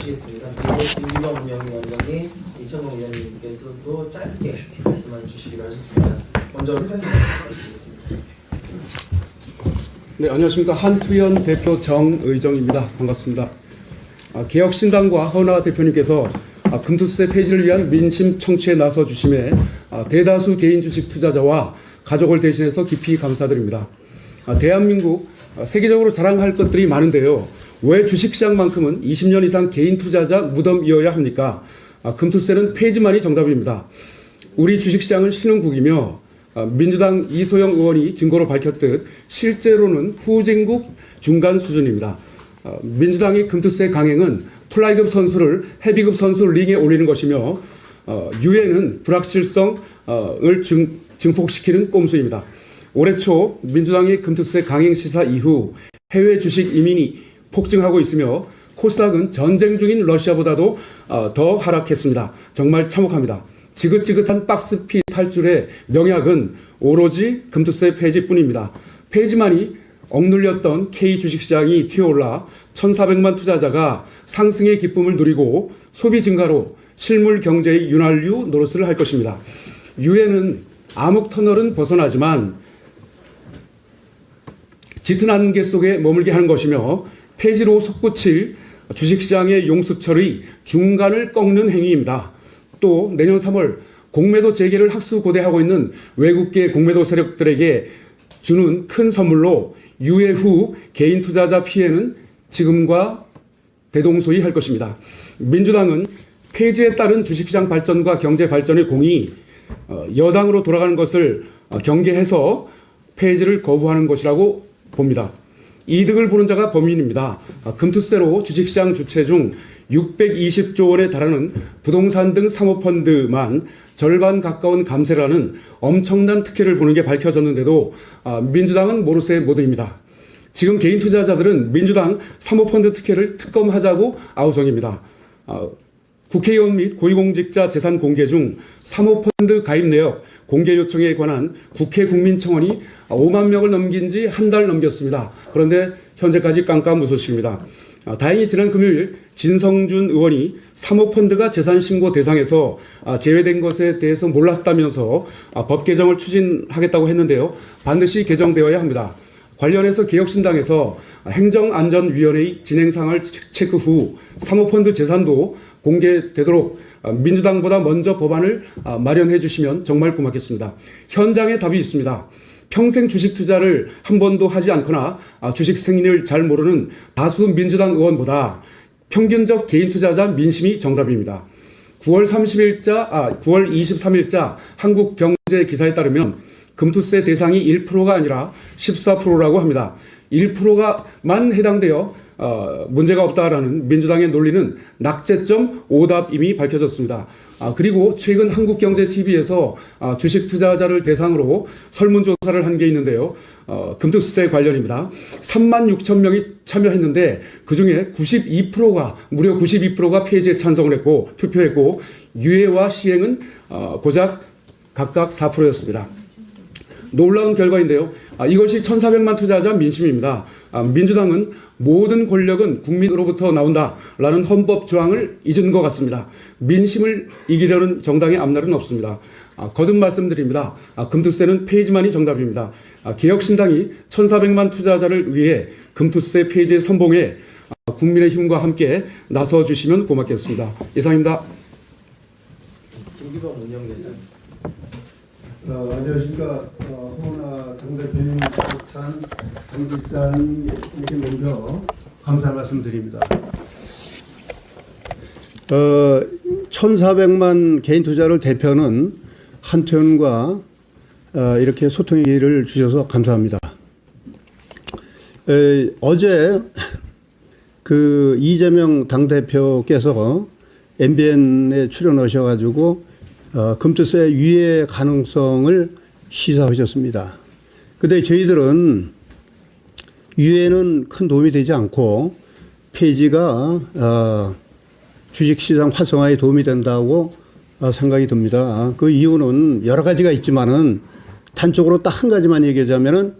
김기범 운영위 원장님, 이창동 위원님께서도 짧게 말씀을 주시기로 하셨습니다. 먼저 회장님 말씀 드리겠습니다. 네, 안녕하십니까. 한투현 대표 정의정입니다. 반갑습니다. 아, 개혁신당과 허나 대표님께서 아, 금투세 폐지를 위한 민심 청취에 나서 주심에 아, 대다수 개인 주식 투자자와 가족을 대신해서 깊이 감사드립니다. 아, 대한민국 아, 세계적으로 자랑할 것들이 많은데요. 왜 주식시장만큼은 20년 이상 개인 투자자 무덤이어야 합니까? 아, 금투세는 폐지만이 정답입니다. 우리 주식시장은 신흥국이며 아, 민주당 이소영 의원이 증거로 밝혔듯 실제로는 후진국 중간 수준입니다. 아, 민주당의 금투세 강행은 플라이급 선수를 헤비급 선수 링에 올리는 것이며 어, 유엔은 불확실성을 증, 증폭시키는 꼼수입니다. 올해 초 민주당의 금투세 강행 시사 이후 해외 주식 이민이 폭증하고 있으며 코스닥은 전쟁 중인 러시아보다도 어, 더 하락했습니다. 정말 참혹합니다. 지긋지긋한 박스피 탈출의 명약은 오로지 금투세 폐지뿐입니다. 폐지만이 억눌렸던 K 주식시장이 튀어올라 1,400만 투자자가 상승의 기쁨을 누리고 소비 증가로 실물 경제의 윤활유 노릇을 할 것입니다. 유엔은 암흑 터널은 벗어나지만 짙은 안개 속에 머물게 하는 것이며 폐지로 솟구칠 주식시장의 용수철의 중간을 꺾는 행위입니다. 또 내년 3월 공매도 재개를 학수고대하고 있는 외국계 공매도 세력들에게 주는 큰 선물로 유예 후 개인 투자자 피해는 지금과 대동소이 할 것입니다. 민주당은 폐지에 따른 주식시장 발전과 경제 발전의 공이 어, 여당으로 돌아가는 것을 어, 경계해서 폐지를 거부하는 것이라고 봅니다. 이득을 보는 자가 범인입니다. 아, 금투세로 주식시장 주체 중 620조 원에 달하는 부동산 등 사모펀드만 절반 가까운 감세라는 엄청난 특혜를 보는 게 밝혀졌는데도 아, 민주당은 모르쇠 모드입니다. 지금 개인 투자자들은 민주당 사모펀드 특혜를 특검하자고 아우성입니다. 아, 국회의원 및 고위공직자 재산 공개 중 사모펀드 가입 내역 공개 요청에 관한 국회 국민청원이 5만 명을 넘긴 지 한 달 넘겼습니다. 그런데 현재까지 깜깜무소식입니다. 아, 다행히 지난 금요일 진성준 의원이 사모펀드가 재산신고 대상에서 아, 제외된 것에 대해서 몰랐다면서 아, 법 개정을 추진하겠다고 했는데요. 반드시 개정되어야 합니다. 관련해서 개혁신당에서 행정안전위원회의 진행 상을 체크 후 사모펀드 재산도 공개되도록 민주당보다 먼저 법안을 마련해 주시면 정말 고맙겠습니다. 현장에 답이 있습니다. 평생 주식 투자를 한 번도 하지 않거나 주식 생리를 잘 모르는 다수 민주당 의원보다 평균적 개인 투자자 민심이 정답입니다. 9월 30일자, 아, 9월 23일자 한국 경제 기사에 따르면 금투세 대상이 1%가 아니라 14%라고 합니다. 1%가만 해당되어 어, 문제가 없다라는 민주당의 논리는 낙제점 오답 이미 밝혀졌습니다. 아, 그리고 최근 한국경제TV에서 아, 주식 투자자를 대상으로 설문조사를 한 게 있는데요. 어, 금투세 관련입니다. 3만 6천 명이 참여했는데 그 중에 92%가 무려 92%가 폐지에 찬성을 했고 투표했고 유예와 시행은 어, 고작 각각 4%였습니다. 놀라운 결과인데요. 아, 이것이 1,400만 투자자 민심입니다. 아, 민주당은 모든 권력은 국민으로부터 나온다라는 헌법 조항을 잊은 것 같습니다. 민심을 이기려는 정당의 앞날은 없습니다. 아, 거듭 말씀드립니다. 아, 금투세는 폐지만이 정답입니다. 아, 개혁신당이 1,400만 투자자를 위해 금투세 폐지 선봉에 아, 국민의 힘과 함께 나서 주시면 고맙겠습니다. 이상입니다. 김기범 운영위원장. 어, 안녕하십니까. 어, 홍은아 당대표님, 박찬 당직자님께 먼저 감사 말씀드립니다. 어, 1,400만 개인 투자를 대표는 한태훈과 어, 이렇게 소통의 기회를 주셔서 감사합니다. 에, 어제 그 이재명 당대표께서 MBN에 출연하셔가지고 어, 금투세 유예 가능성을 시사하셨습니다. 근데 저희들은 유예는 큰 도움이 되지 않고 폐지가 어, 주식시장 활성화에 도움이 된다고 어, 생각이 듭니다. 그 이유는 여러 가지가 있지만은 단적으로 딱 한 가지만 얘기하자면은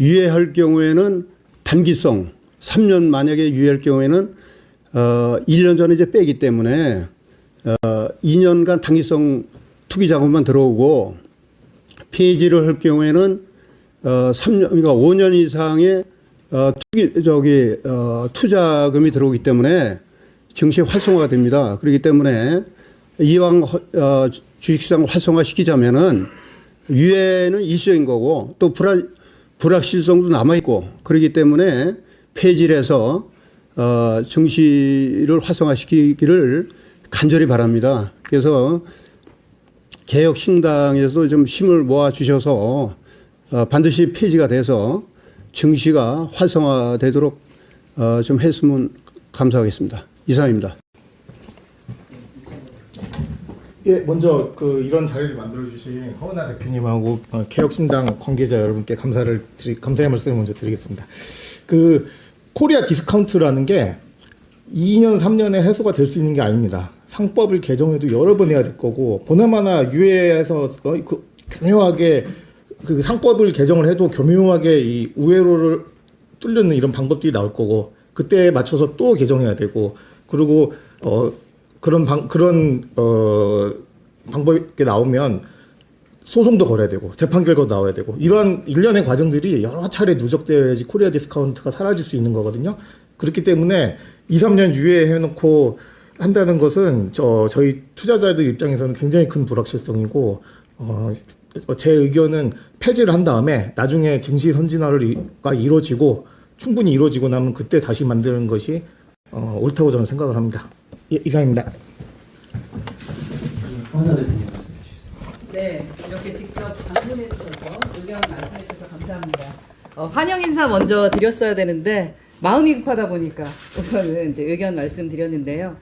유예할 경우에는 단기성 3년 만약에 유예할 경우에는 어, 1년 전에 이제 빼기 때문에 어, 2년간 당위성 투기 자금만 들어오고 폐지를 할 경우에는 어, 3년, 그러니까 5년 이상의 어, 투기, 저기, 어, 투자금이 들어오기 때문에 증시 활성화가 됩니다. 그렇기 때문에 이왕 허- 어, 주식시장을 활성화시키자면은 유예는 일시적인 거고 또 불안, 불확실성도 남아 있고 그렇기 때문에 폐지를 해서 어, 증시를 활성화시키기를 간절히 바랍니다. 그래서 개혁 신당에서도 좀 힘을 모아 주셔서 어, 반드시 폐지가 돼서 증시가 활성화되도록 어, 좀 했으면 감사하겠습니다. 이상입니다. 예, 먼저 그 이런 자리를 만들어 주신 허은하 대표님하고 어, 개혁신당 관계자 여러분께 감사를 드리, 감사의 말씀을 먼저 드리겠습니다. 그 코리아 디스카운트라는 게 2년 3년에 해소가 될 수 있는 게 아닙니다. 상법을 개정해도 여러 번 해야 될 거고 보나마나 유예에서 어, 그 교묘하게 그 상법을 개정을 해도 교묘하게 이 우회로를 뚫는 이런 방법들이 나올 거고 그때에 맞춰서 또 개정해야 되고 그리고 어 그런 방 그런 어 방법이 나오면 소송도 걸어야 되고 재판 결과도 나와야 되고 이러한 일련의 과정들이 여러 차례 누적돼야지 코리아 디스카운트가 사라질 수 있는 거거든요. 그렇기 때문에 2, 3년 유예해 놓고 한다는 것은 저 저희 투자자들 입장에서는 굉장히 큰 불확실성이고 어, 제 의견은 폐지를 한 다음에 나중에 증시 선진화가 이루어지고 충분히 이루어지고 나면 그때 다시 만드는 것이 어, 옳다고 저는 생각을 합니다. 예, 이상입니다. 네, 이렇게 직접 방문해 주셔서 의견 말씀해 주셔서 감사합니다. 어, 환영 인사 먼저 드렸어야 되는데 마음이 급하다 보니까 우선은 이제 의견 말씀드렸는데요.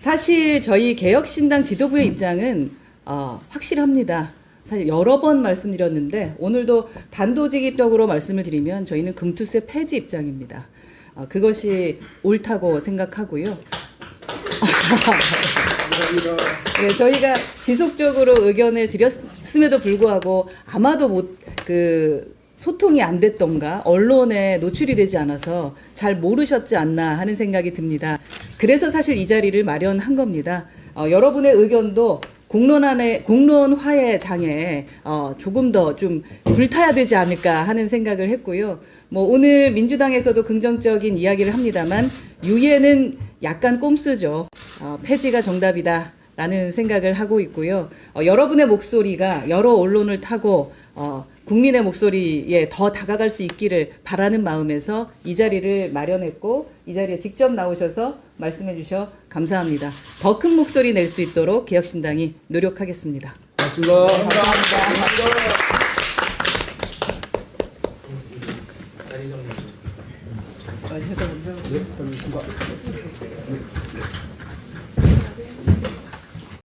사실 저희 개혁신당 지도부의 입장은 어, 확실합니다. 사실 여러 번 말씀드렸는데 오늘도 단도직입적으로 말씀을 드리면 저희는 금투세 폐지 입장입니다. 어, 그것이 옳다고 생각하고요. 네, 저희가 지속적으로 의견을 드렸음에도 불구하고 아마도 못 그 소통이 안 됐던가 언론에 노출이 되지 않아서 잘 모르셨지 않나 하는 생각이 듭니다. 그래서 사실 이 자리를 마련한 겁니다. 어, 여러분의 의견도 공론안의 공론화의 장에 어, 조금 더 좀 불타야 되지 않을까 하는 생각을 했고요. 뭐 오늘 민주당에서도 긍정적인 이야기를 합니다만 유예는 약간 꼼수죠. 어, 폐지가 정답이다. 라는 생각을 하고 있고요. 어, 여러분의 목소리가 여러 언론을 타고 어, 국민의 목소리에 더 다가갈 수 있기를 바라는 마음에서 이 자리를 마련했고 이 자리에 직접 나오셔서 말씀해 주셔 감사합니다. 더 큰 목소리 낼 수 있도록 개혁신당이 노력하겠습니다. 고맙습니다. 자리 정리 좀. 어, 죄송합니다. 네, 알겠습니다.